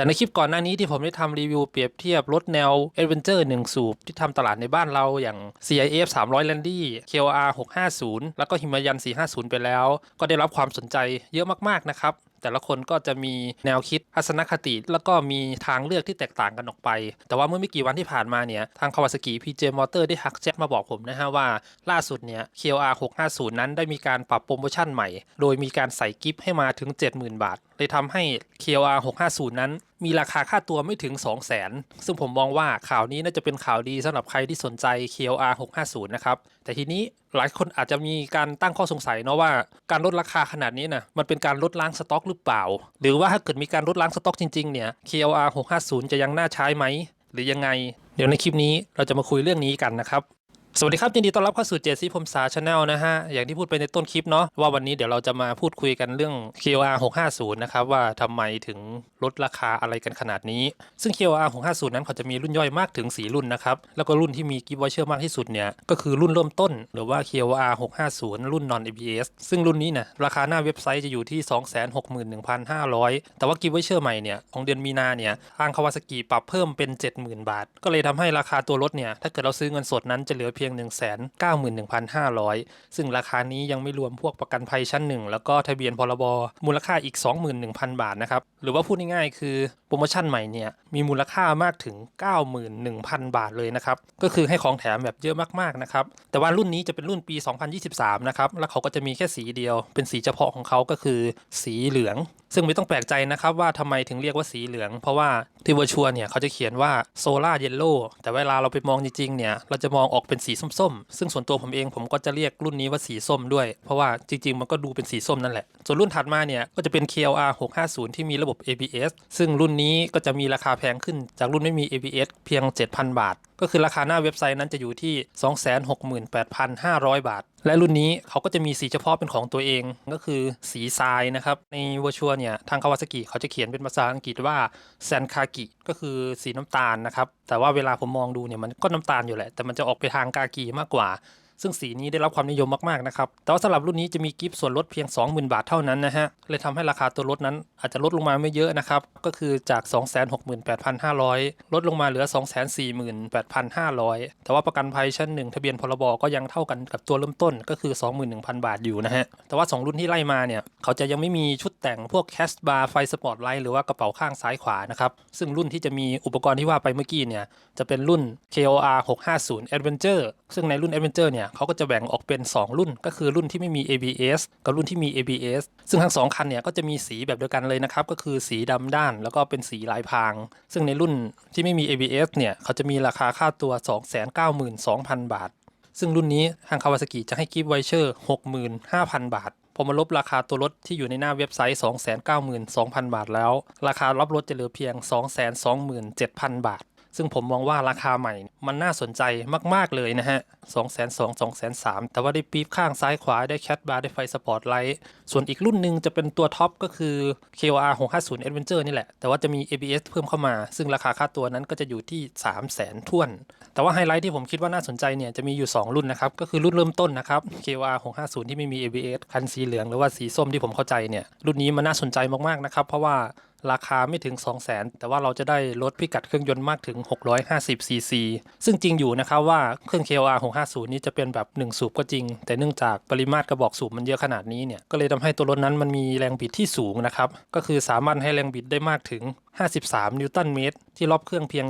จากในคลิปก่อนหน้านี้ที่ผมได้ทำรีวิวเปรียบเทียบรถแนว Adventure 1 สูบ ที่ทำตลาดในบ้านเราอย่าง CIF 300 Landy KOR 650 แล้วก็หิมายัน450 ไปแล้ว ก็ได้รับความสนใจเยอะมากๆนะครับแต่ละคนก็จะมีแนวคิดทัศนคติ แล้วก็มีทางเลือกที่แตกต่างกันออกไป แต่ว่าเมื่อไม่กี่วันที่ผ่านมาเนี่ย ทาง Kawasaki PJ Motor ได้ฮักแจ็คมาบอกผมนะฮะว่าล่าสุดเนี่ย KOR 650 นั้นได้มีการปรับโปรโมชั่นใหม่ โดยมีการใส่กิฟต์ให้มาถึง 70,000 บาท เลยทำให้ KOR 650 นั้น มีราคาค่าตัวไม่ถึง 200,000 ซึ่งผมมองว่าข่าวนี้น่าจะเป็นข่าวดีสำหรับใครที่สนใจ KOR 650 นะครับ แต่ทีนี้หลายคนอาจจะมีการตั้งข้อสงสัยเนาะว่าการลดราคาขนาดนี้นะมันเป็นการลดล้างสต็อกหรือเปล่า หรือว่าถ้าเกิดมีการลดล้างสต็อกจริงๆเนี่ย KOR 650 จะยังน่าใช้ไหม หรือยังไง เดี๋ยวในคลิปนี้เราจะมาคุยเรื่องนี้กันนะครับ สวัสดีครับยินดีต้อนรับเข้าสู่เจซี่พมสาชาแนลนะฮะ อย่างที่พูดไปในต้นคลิปเนาะว่าวันนี้เดี๋ยวเราจะมาพูดคุยกันเรื่อง KOR 650 นะครับ ว่าทำไมถึงลดราคาอะไรกันขนาดนี้ ซึ่ง KOR 650 นั้นเขาจะมีรุ่นย่อยมากถึง 4 รุ่นนะครับ แล้วก็รุ่นที่มีกิฟต์วอเชอร์มากที่สุดเนี่ย ก็คือรุ่นเริ่มต้น หรือว่า KOR 650 รุ่น non ABS ซึ่งรุ่นนี้นะราคาหน้าเว็บไซต์จะอยู่ที่ 261,500 แต่ว่ากิฟต์วอเชอร์ใหม่เนี่ยของเดือนมีนาเนี่ยทางคาวาซากิปรับเพิ่มเป็น 70,000 บาท ก็เลยทำให้ราคาตัวรถเนี่ยถ้าเกิดเราซื้อเงินสดนั้นจะเหลือเพียง 191,500 ซึ่งราคานี้ยังไม่รวมพวกประกันภัยชั้นหนึ่งแล้วก็ทะเบียนพรบมูลค่าอีก 21,000 บาทนะครับ หรือว่าพูดง่ายๆคือโปรโมชั่นใหม่เนี่ยมีมูลค่ามากถึง 91,000 บาทเลยนะครับ ก็คือให้ของแถมแบบเยอะมากๆนะครับ แต่ว่ารุ่นนี้จะเป็นรุ่นปี 2023 นะครับ แล้วเขาก็จะมีแค่สีเดียว เป็นสีเฉพาะของเขาก็คือสีเหลืองซึ่งไม่ต้องแปลกใจนะครับว่าทำไมถึงเรียกว่าสีเหลือง เพราะว่าที่ว r ชัวเนี่ยเขาจะเขียนว่าโซลาร์เยลโล่แต่เวลาเราไปมองจริงๆเนี่ยเราจะมองออกเป็นสีส้มๆ ซึ่งส่วนตัวผมเองผมก็จะเรียกรุ่นนี้ว่าสีส้มด้วย เพราะว่าจริงๆ มันก็ดูเป็นสีส้มนั่นแหละ ส่วนรุ่นถัดมาเนี่ยก็จะเป็น KLR 650 ที่มีระบบ ABS ซึ่งรุ่นนี้ก็จะมีราคาแพงขึ้นจากรุ่นไม่มี ABS เพียง 7,000 บาท ก็คือราคาหน้าเว็บไซต์นั้นจะอยู่ที่ 268,500 บาท และรุ่นนี้เขาก็จะมีสีเฉพาะเป็นของตัวเองก็คือสีทรายนะครับ ในเวอร์ชวลเนี่ย ทางคาวาซากิเขาจะเขียนเป็นภาษาอังกฤษว่าแซนคากิก็คือสีน้ำตาลนะครับ แต่ว่าเวลาผมมองดูเนี่ยมันก็น้ำตาลอยู่แหละ แต่มันจะออกไปทางกากีมากกว่า ซึ่งสีนี้ได้รับความนิยมมากๆนะครับ แต่ว่าสำหรับรุ่นนี้จะมีกิฟต์ส่วนลดเพียง 20,000 บาทเท่านั้นนะฮะ เลยทำให้ราคาตัวรถนั้นอาจจะลดลงมาไม่เยอะนะครับ ก็คือจาก 268,500 ลดลงมาเหลือ 248,500 แต่ว่าประกันภัยชั้นหนึ่งทะเบียนพรบก็ยังเท่ากันกับตัวเริ่มต้นก็คือ 21,000 บาทอยู่นะฮะ แต่ว่า 2 รุ่นที่ไล่มาเนี่ยเขาจะยังไม่มีชุดแต่งพวกแคสบาร์ไฟสปอตไลท์หรือว่ากระเป๋าข้างซ้ายขวานะครับ ซึ่งรุ่นที่จะมีอุปกรณ์ที่ว่าไปเมื่อกี้เนี่ยจะเป็นรุ่น KOR 650 Adventure ซึ่งในรุ่น Adventure เนี่ยเขาก็จะแบ่งออกเป็น 2 รุ่น ก็คือรุ่นที่ไม่มี ABS กับรุ่นที่มี ABS ซึ่งทั้ง 2 คันเนี่ยก็จะมีสีแบบเดียวกันเลยนะครับ ก็คือสีดำด้านแล้วก็เป็นสีลายพราง ซึ่งในรุ่นที่ไม่มี ABS เนี่ยเขาจะมีราคาค่าตัว 292,000 บาท ซึ่งรุ่นนี้ทางคาวาซากิจะให้กิฟต์ไวเชอร์65,000 บาทพอมาลบราคาตัวรถที่อยู่ในหน้าเว็บไซต์ 292,000 บาทแล้ว ราคารับรถจะเหลือเพียง 227,000 บาท ซึ่งผมมองว่าราคาใหม่ มันน่าสนใจมาก ๆ เลยนะฮะ 2 2 0 0 0 2 3 0 0แต่ว่าได้ปี๊บข้างซ้ายขวาได้แคทบาร์ได้ไฟสปอร์ตไลท์ส่วนอีกรุ่นหนึ่งจะเป็นตัวท็อปก็คือ KOR 650 Adventure นี่แหละ แต่ว่าจะมี ABS เพิ่มเข้ามา ซึ่งราคาค่าตัวนั้นก็จะอยู่ที่ 3 0 0 0 0 0ท้วน แต่ว่าไฮไลท์ที่ผมคิดว่าน่าสนใจเนี่ยจะมีอยู่ 2 รุ่นนะครับ ก็คือรุ่นเริ่มต้นนะครับ KOR 650 ที่ไม่มี ABS คันสีเหลืองหรือว่าสีส้มที่ผมเข้าใจเนี่ยรุ่นนี้มันน่าสนใจมากๆนะครับเพราะว่า ราคาไม่ถึง 2 0 0 0 0 0แต่ว่าเราจะได้ลดพิกัดเครื่องยนต์มากถึง 650 ซีซีซึ่งจริงอยู่นะครับว่าเครื่อง KLR 650 นี้จะเป็นแบบ 1 สูบก็จริง แต่เนื่องจากปริมาตรกระบอกสูบมันเยอะขนาดนี้เนี่ยก็เลยทำให้ตัวรถนั้นมันมีแรงบิดที่สูงนะครับก็คือสามารถให้แรงบิดได้มากถึง 53 นิวตันเมตร ที่รอบเครื่องเพียง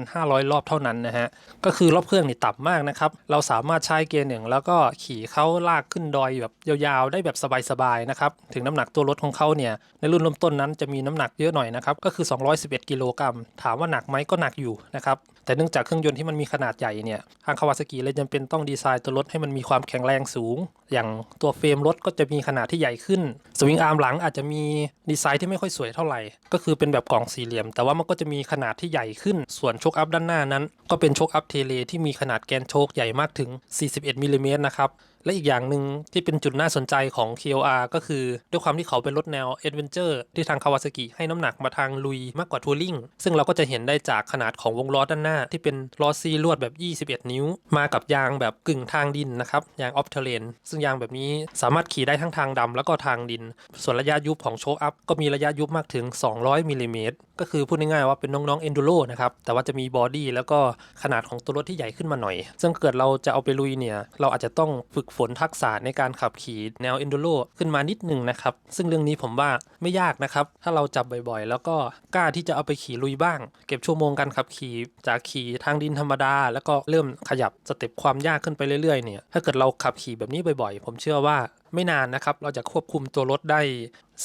4,500 รอบเท่านั้นนะฮะ ก็คือรอบเครื่องนี่ต่ำมากนะครับ เราสามารถใช้เกียร์หนึ่งแล้วก็ขี่เขาลากขึ้นดอยแบบยาวๆ ได้แบบสบายๆนะครับ ถึงน้ำหนักตัวรถของเขาเนี่ย ในรุ่นเริ่มต้นนั้นจะมีน้ำหนักเยอะหน่อยนะครับ ก็คือ 211 กิโลกรัม ถามว่าหนักไหมก็หนักอยู่นะครับ แต่เนื่องจากเครื่องยนต์ที่มันมีขนาดใหญ่เนี่ย ทางคาวาซากิเลยจำเป็นต้องดีไซน์ตัวรถให้มันมีความแข็งแรงสูง อย่างตัวเฟรมรถก็จะมีขนาดที่ใหญ่ขึ้น สวิงอาร์มหลังอาจจะมีดีไซน์ที่ไม่ค่อยสวยเท่าไหร่ ก็คือเป็นแบบกล่องสี่เหลี่ยม แต่ว่ามันก็จะมีขนาดที่ใหญ่ขึ้น ส่วนโชคอัพด้านหน้านั้น ก็เป็นโชคอัพเทเลที่มีขนาดแกนโชคใหญ่มากถึง 41มิลลิเมตรนะครับ และอีกอย่างหนึ่งที่เป็นจุดน่าสนใจของ KOR ก็คือ ด้วยความที่เขาเป็นรถแนว Adventure ที่ทางคาวาซากิให้น้ำหนักมาทางลุยมากกว่าทัวริงซึ่งเราก็จะเห็นได้จากขนาดของวงล้อด้านหน้า ที่เป็นล้อซีลวดแบบ 21 นิ้ว มากับยางแบบกึ่งทางดินนะครับยางออฟเทเลนซึ่งยางแบบนี้สามารถขี่ได้ทั้งทางดำแล้วก็ทางดิน ส่วนระยะยุบของโชคอัพก็มีระยะยุบมากถึง 200มิลลิเมตรก็คือพูดง่ายๆว่าเป็นน้องๆ enduro นะครับ แต่ว่าจะมีบอดี้แล้วก็ขนาดของตัวรถที่ใหญ่ขึ้นมาหน่อย ซึ่งเกิดเราจะเอาไปลุยเนี่ย เราอาจจะต้องฝึกฝนทักษะในการขับขี่แนว enduro ขึ้นมานิดหนึ่งนะครับ ซึ่งเรื่องนี้ผมว่าไม่ยากนะครับ ถ้าเราจับบ่อยๆ แล้วก็กล้าที่จะเอาไปขี่ลุยบ้าง เก็บชั่วโมงการขับขี่จากขี่ทางดินธรรมดา แล้วก็เริ่มขยับสเต็ปความยากขึ้นไปเรื่อยๆ เนี่ย ถ้าเกิดเราขับขี่แบบนี้บ่อยๆ ผมเชื่อว่าไม่นานนะครับ เราจะควบคุมตัวรถได้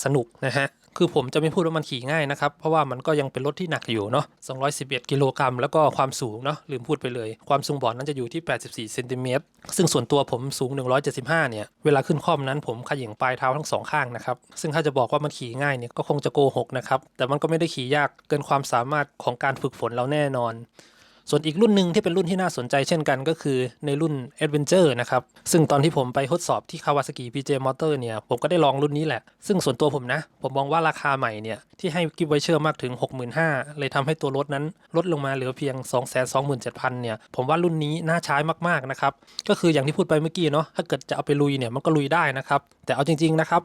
สนุกนะฮะ คือผมจะไม่พูดว่ามันขี่ง่ายนะครับ เพราะว่ามันก็ยังเป็นรถที่หนักอยู่เนาะ211 กิโลกรัม แล้วก็ความสูงเนาะลืมพูดไปเลย ความสูงเบาะนั้นจะอยู่ที่ 84 เซนติเมตร ซึ่งส่วนตัวผมสูง 175 เนี่ย เวลาขึ้นคล่อมนั้นผมขย่งปลายเท้าทั้งสองข้างนะครับ ซึ่งถ้าจะบอกว่ามันขี่ง่ายเนี่ยก็คงจะโกหกนะครับ แต่มันก็ไม่ได้ขี่ยากเกินความสามารถของการฝึกฝนเราแน่นอน ส่วนอีกรุ่นหนึ่งที่เป็นรุ่นที่น่าสนใจเช่นกันก็คือในรุ่น Adventure นะครับ ซึ่งตอนที่ผมไปทดสอบที่ Kawasaki PJ Motor เนี่ย ผมก็ได้ลองรุ่นนี้แหละ ซึ่งส่วนตัวผมนะ ผมมองว่าราคาใหม่เนี่ย ที่ให้กิฟต์ไวเชอร์มากถึง 65,000 เลยทำให้ตัวรถนั้นลดลงมาเหลือเพียง 227,000 เนี่ย ผมว่ารุ่นนี้น่าใช้มากๆนะครับ ก็คืออย่างที่พูดไปเมื่อกี้เนาะ ถ้าเกิดจะเอาไปลุยเนี่ยมันก็ลุยได้นะครับ แต่เอาจริงๆนะครับ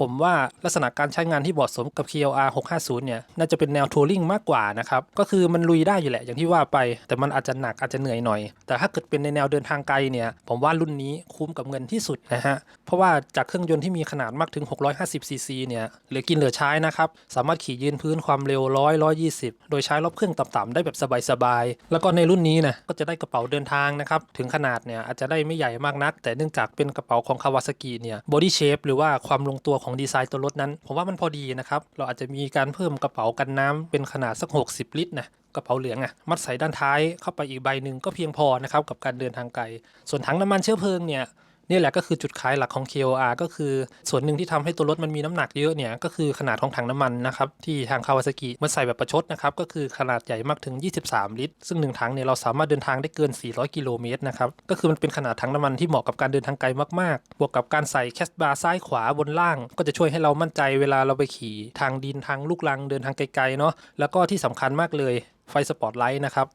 ผมว่าลักษณะการใช้งานที่เหมาะสมกับ KLR 650 เนี่ย น่าจะเป็นแนวทัวริงมากกว่านะครับ ก็คือมันลุยได้อยู่แหละอย่างที่ว่าไปแต่มันอาจจะหนักอาจจะเหนื่อยหน่อย แต่ถ้าเกิดเป็นในแนวเดินทางไกลเนี่ย ผมว่ารุ่นนี้คุ้มกับเงินที่สุดนะฮะ เพราะว่าจากเครื่องยนต์ที่มีขนาดมากถึง 650 ซีซีเนี่ย เหลือกินเหลือใช้นะครับ สามารถขี่ยืนพื้นความเร็ว 100 120 โดยใช้รอบเครื่องต่ำๆได้แบบสบายๆ แล้วก็ในรุ่นนี้นะก็จะได้กระเป๋าเดินทางนะครับ ถึงขนาดเนี่ยอาจจะได้ไม่ใหญ่มากนัก แต่เนื่องจากเป็นกระเป๋าของคาวาซากิเนี่ย บอดี้เชฟหรือว่าความลงตัวของดีไซน์ตัวรถนั้น ผมว่ามันพอดีนะครับ เราอาจจะมีการเพิ่มกระเป๋ากันน้ำเป็นขนาดสัก 60 ลิตรนะ กระเป๋าเหลืองอะมัดใส่ด้านท้ายเข้าไปอีกใบหนึ่งก็เพียงพอนะครับกับการเดินทางไกล ส่วนถังน้ำมันเชื้อเพลิงเนี่ยนี่แหละก็คือจุดขายหลักของ KOR ก็คือส่วนหนึ่งที่ทำให้ตัวรถมันมีน้ำหนักเยอะเนี่ยก็คือขนาดของถังน้ำมันนะครับที่ทางคาวาซากิมาใส่แบบประชดนะครับก็คือขนาดใหญ่มากถึง 23 ลิตร ซึ่งหนึ่งถังเนี่ยเราสามารถเดินทางได้เกิน 400 กิโลเมตรนะครับก็คือมันเป็นขนาดถังน้ำมันที่เหมาะกับการเดินทางไกลมากๆ บวกกับการใส่แคสบาร์ซ้ายขวาบนล่าง ก็จะช่วยให้เรามั่นใจเวลาเราไปขี่ ทางดินทางลูกลังเดินทางไกลๆเนาะแล้วก็ที่สำคัญมากเลย ไฟสปอตไลท์นะครับ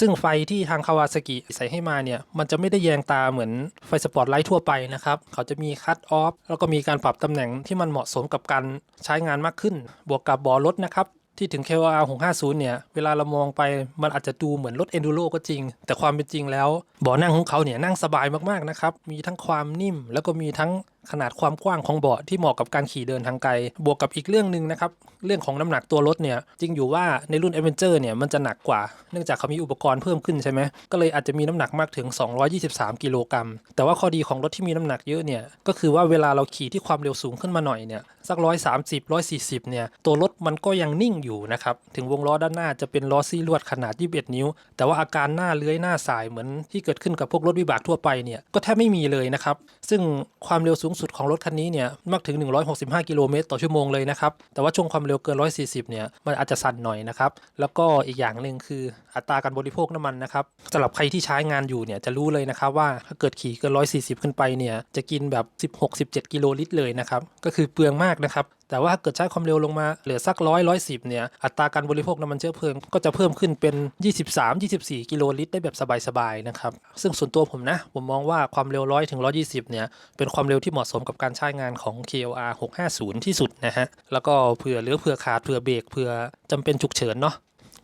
ซึ่งไฟที่ทางคาวาซากิใส่ให้มาเนี่ย มันจะไม่ได้แยงตาเหมือนไฟสปอตไลท์ทั่วไปนะครับ เขาจะมีคัตออฟแล้วก็มีการปรับตำแหน่งที่มันเหมาะสมกับการใช้งานมากขึ้น บวกกับเบอรถนะครับที่ถึง KOR 650 เนี่ย เวลาเรามองไปมันอาจจะดูเหมือนรถ Enduro ก็จริง แต่ความเป็นจริงแล้วเบาะนั่งของเขาเนี่ยนั่งสบายมาก ๆ นะครับ มีทั้งความนิ่มแล้วก็มีทั้งขนาดความกว้างของเบาะที่เหมาะกับการขี่เดินทางไกล บวกกับอีกเรื่องหนึ่งนะครับ เรื่องของน้ำหนักตัวรถเนี่ย จริงอยู่ว่าในรุ่น Adventure เนี่ยมันจะหนักกว่า เนื่องจากเขามีอุปกรณ์เพิ่มขึ้นใช่ไหม ก็เลยอาจจะมีน้ำหนักมากถึง 223 กิโลกรัม แต่ว่าข้อดีของรถที่มีน้ำหนักเยอะเนี่ย ก็คือว่าเวลาเราขี่ที่ความเร็วสูงขึ้นมาหน่อยเนี่ยสัก130 140เนี่ยตัวรถมันก็ยังนิ่งอยู่นะครับ ถึงวงล้อด้านหน้าจะเป็นล้อซี่ลวดขนาด 21 นิ้ว แต่ว่าอาการหน้าเลื้อยหน้าสายเหมือนที่เกิดขึ้นกับพวกรถวิบากทั่วไปเนี่ยก็แทบไม่มีเลยนะครับซึ่งความเร็วสูงสุดของรถคันนี้เนี่ยมากถึง 165 กิโลเมตรต่อชั่วโมงเลยนะครับแต่ว่าช่วงความเร็วเกิน 140 เนี่ยมันอาจจะสั่นหน่อยนะครับแล้วก็อีกอย่างหนึ่งคืออัตราการบริโภคน้ำมันนะครับสำหรับใครที่ใช้งานอยู่เนี่ยจะรู้เลยนะครับว่าถ้าเกิดขี่เกิน 140 ขึ้นไปเนี่ยจะกินแบบ 16-17 กิโลลิตรเลยนะครับก็คือเปลืองมากนะครับ แต่ว่าถ้าเกิดใช้ความเร็วลงมาเหลือสักร้อยร้อยสิบเนี่ยอัตราการบริโภคน้ำมันเชื้อเพลิงก็จะเพิ่มขึ้นเป็น 23-24 กิโลลิตรได้แบบสบายๆนะครับซึ่งส่วนตัวผมนะ ผมมองว่าความเร็วร้อยถึง120เนี่ยเป็นความเร็วที่เหมาะสมกับการใช้งานของ KLR 650 ที่สุดนะฮะแล้วก็เผื่อเหลือเผื่อขาดเผื่อเบรกเผื่อจำเป็นฉุกเฉินเนาะ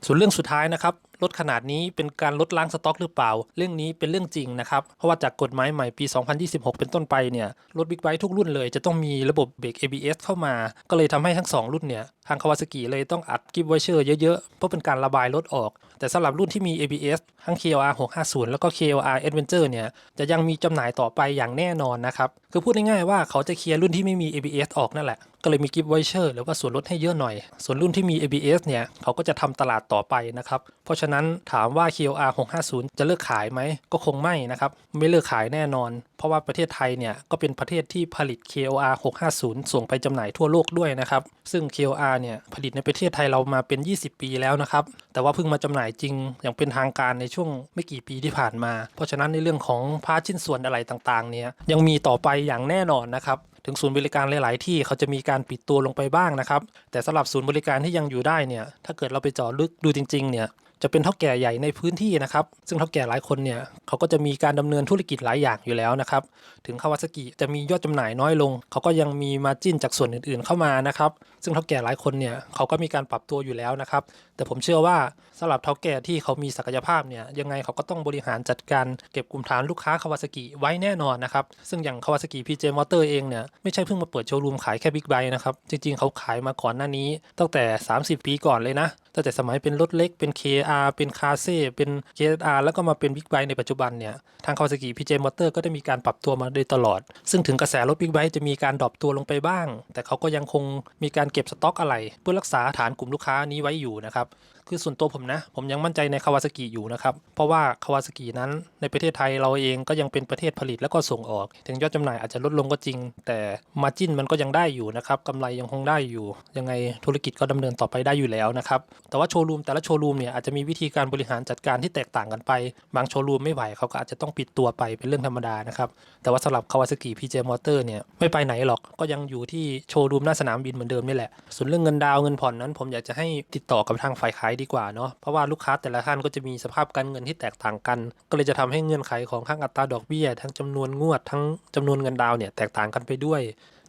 ส่วนเรื่องสุดท้ายนะครับ ลดขนาดนี้เป็นการลดล้างสต็อกหรือเปล่า เรื่องนี้เป็นเรื่องจริงนะครับ เพราะว่าจากกฎหมายใหม่ปี 2026 เป็นต้นไปเนี่ยรถบิ๊กไบค์ทุกรุ่นเลยจะต้องมีระบบเบรก ABS เข้ามา ก็เลยทำให้ทั้ง 2 รุ่นเนี่ย ทางคาวาซากิเลยต้องอัดกิฟต์ไวเชอร์เยอะๆ เพื่อเป็นการระบายรถออก แต่สำหรับรุ่นที่มี ABS ทั้ง KLR 650 แล้วก็ KLR Adventure เนี่ย จะยังมีจำหน่ายต่อไปอย่างแน่นอนนะครับ คือพูดง่ายๆว่าเขาจะเคลียร์รุ่นที่ไม่มี ABS ออกนั่นแหละ ก็เลยมีกิฟต์ไวเชอร์หรือว่าส่วนลดให้เยอะหน่อย ส่วนรุ่นที่มี ABS เนี่ย เขาก็จะทำตลาดต่อไปนะครับ เพราะฉะนั้นถามว่า KLR 650 จะเลิกขายไหม ก็คงไม่นะครับ ไม่เลิกขายแน่นอน เพราะว่าประเทศไทยเนี่ย ก็เป็นประเทศที่ผลิต KLR 650 ส่งไปจำหน่ายทั่วโลกด้วยนะครับ ซึ่ง KLR เนี่ยผลิตในประเทศไทยเรามาเป็น 20 ปีแล้วนะครับ แต่ว่าเพิ่งมาจำหน่ายจริงอย่างเป็นทางการในช่วงไม่กี่ปีที่ผ่านมา เพราะฉะนั้นในเรื่องของพาร์ทชิ้นส่วนอะไรต่างๆเนี่ยยังมีต่อไปอย่างแน่นอนนะครับถึงศูนย์บริการหลาย ๆ ที่เขาจะมีการปิดตัวลงไปบ้างนะครับ แต่สำหรับศูนย์บริการที่ยังอยู่ได้เนี่ยถ้าเกิดเราไปเจาะลึกดูจริง ๆ เนี่ย จะเป็นเท่าแก่ใหญ่ในพื้นที่นะครับ ซึ่งเท่าแก่หลายคนเนี่ยเขาก็จะมีการดำเนินธุรกิจหลายอย่างอยู่แล้วนะครับ ถึงคาวาซากิจะมียอดจำหน่ายน้อยลง เขาก็ยังมีมาจิ้นจากส่วนอื่นๆเข้ามานะครับ ซึ่งเท่าแก่หลายคนเนี่ยเขาก็มีการปรับตัวอยู่แล้วนะครับ แต่ผมเชื่อว่าสำหรับเท่าแก่ที่เขามีศักยภาพเนี่ยยังไงเขาก็ต้องบริหารจัดการเก็บกลุ่มฐานลูกค้าคาวาซากิไว้แน่นอนนะครับ ซึ่งอย่างคาวาซากิพีเจมอเตอร์เองเนี่ยไม่ใช่เพิ่งมาเปิดโชว์รูมขายแค่บิ๊กไบค์นะครับ จริงๆ เขาขายมาก่อนหน้านี้ ตั้งแต่ 30 ปีก่อนเลยนะ ตั้งแต่สมัยเป็นรถเล็กเป็น KR เป็นคาเซ่เป็น JSR แล้วก็มาเป็นบิ๊กไบค์ในปัจจุบันเนี่ย ทางคาวาซากิพีเจมอเตอร์ก็ได้มีการปรับตัวมาโดยตลอด ซึ่งถึงกระแสรถบิ๊กไบค์จะมีการดรอปตัวลงไปบ้าง แต่เขาก็ยังคงมีการเก็บสต็อกอะไร เพื่อรักษาฐานกลุ่มลูกค้านี้ไว้อยู่นะครับ คือส่วนตัวผมนะ ผมยังมั่นใจในคาวาซากิอยู่นะครับ เพราะว่าคาวาซากินั้นในประเทศไทยเราเองก็ยังเป็นประเทศผลิตแล้วก็ส่งออก ถึงยอดจำหน่ายอาจจะลดลงก็จริง แต่มาจิ้นมันก็ยังได้อยู่นะครับกำไรยังคงได้อยู่ ยังไงธุรกิจก็ดำเนินต่อไปได้อยู่แล้วนะครับแต่ว่าโชว์รูมแต่ละโชว์รูมเนี่ยอาจจะมีวิธีการบริหารจัดการที่แตกต่างกันไป บางโชว์รูมไม่ไหวเขาก็อาจจะต้องปิดตัวไปเป็นเรื่องธรรมดานะครับแต่ว่าสำหรับคาวาซากิพีเจมอเตอร์เนี่ยไม่ไปไหนหรอกก็ยังอยู่ที่โชว์รูมหน้าสนามบินเหมือนเดิมนี่แหละส่วนเรื่องเงินดาวเงินผ่อนนั้น ผมอยากจะให้ติดต่อกับทางฝ่ายขายดีกว่าเนาะเพราะว่าลูกค้าแต่ละท่านก็จะมีสภาพการเงินที่แตกต่างกัน ก็เลยจะทำให้เงื่อนไขของทั้งอัตราดอกเบี้ย ทั้งจำนวนงวดทั้งจำนวนเงินดาวน์เนี่ยแตกต่างกันไปด้วย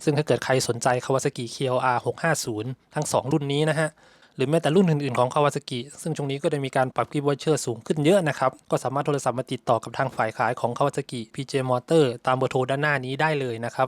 ซึ่งถ้าเกิดใครสนใจ Kawasaki KLR 650 ทั้ง 2 รุ่นนี้นะฮะหรือแม้แต่รุ่นอื่นๆของ Kawasaki ซึ่งช่วงนี้ก็ได้มีการปรับกิฟต์วอเชอร์สูงขึ้นเยอะนะครับ ก็สามารถโทรศัพท์มาติดต่อกับทางฝ่ายขายของ Kawasaki PJ Motor ตามเบอร์โทรด้านหน้านี้ได้เลยนะครับ